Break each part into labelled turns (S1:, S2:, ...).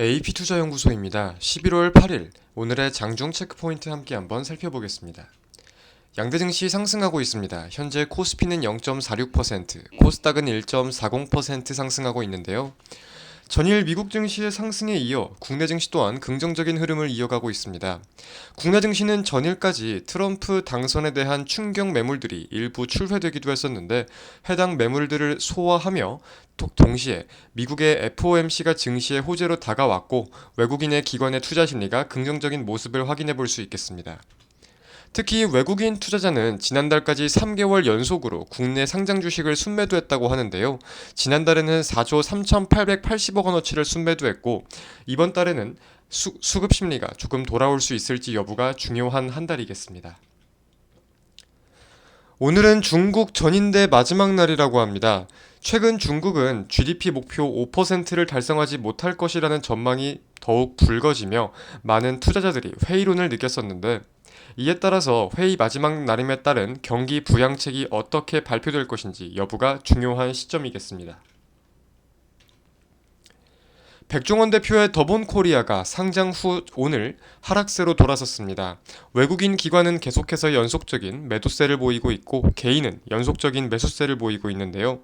S1: AP투자연구소입니다. 11월 8일 오늘의 장중 체크포인트 함께 한번 살펴보겠습니다. 양대 증시 상승하고 있습니다. 현재 코스피는 0.46%, 코스닥은 1.40% 상승하고 있는데요. 전일 미국 증시의 상승에 이어 국내 증시 또한 긍정적인 흐름을 이어가고 있습니다. 국내 증시는 전일까지 트럼프 당선에 대한 충격 매물들이 일부 출회되기도 했었는데 해당 매물들을 소화하며 또 동시에 미국의 FOMC가 증시의 호재로 다가왔고 외국인의 기관의 투자 심리가 긍정적인 모습을 확인해 볼 수 있겠습니다. 특히 외국인 투자자는 지난달까지 3개월 연속으로 국내 상장 주식을 순매도했다고 하는데요. 지난달에는 4조 3,880억 원어치를 순매도했고 이번 달에는 수, 수급 심리가 조금 돌아올 수 있을지 여부가 중요한 한 달이겠습니다. 오늘은 중국 전인대 마지막 날이라고 합니다. 최근 중국은 GDP 목표 5%를 달성하지 못할 것이라는 전망이 더욱 붉어지며 많은 투자자들이 회의론을 느꼈었는데 이에 따라서 회의 마지막 날임에 따른 경기 부양책이 어떻게 발표될 것인지 여부가 중요한 시점이겠습니다. 백종원 대표의 더본 코리아가 상장 후 오늘 하락세로 돌아섰습니다. 외국인 기관은 계속해서 연속적인 매도세를 보이고 있고 개인은 연속적인 매수세를 보이고 있는데요.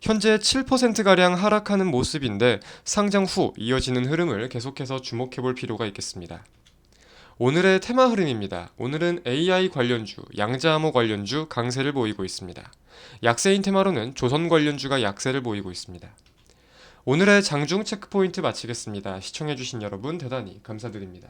S1: 현재 7%가량 하락하는 모습인데 상장 후 이어지는 흐름을 계속해서 주목해 볼 필요가 있겠습니다. 오늘의 테마 흐름입니다. 오늘은 AI 관련주, 양자암호 관련주 강세를 보이고 있습니다. 약세인 테마로는 조선 관련주가 약세를 보이고 있습니다. 오늘의 장중 체크포인트 마치겠습니다. 시청해주신 여러분 대단히 감사드립니다.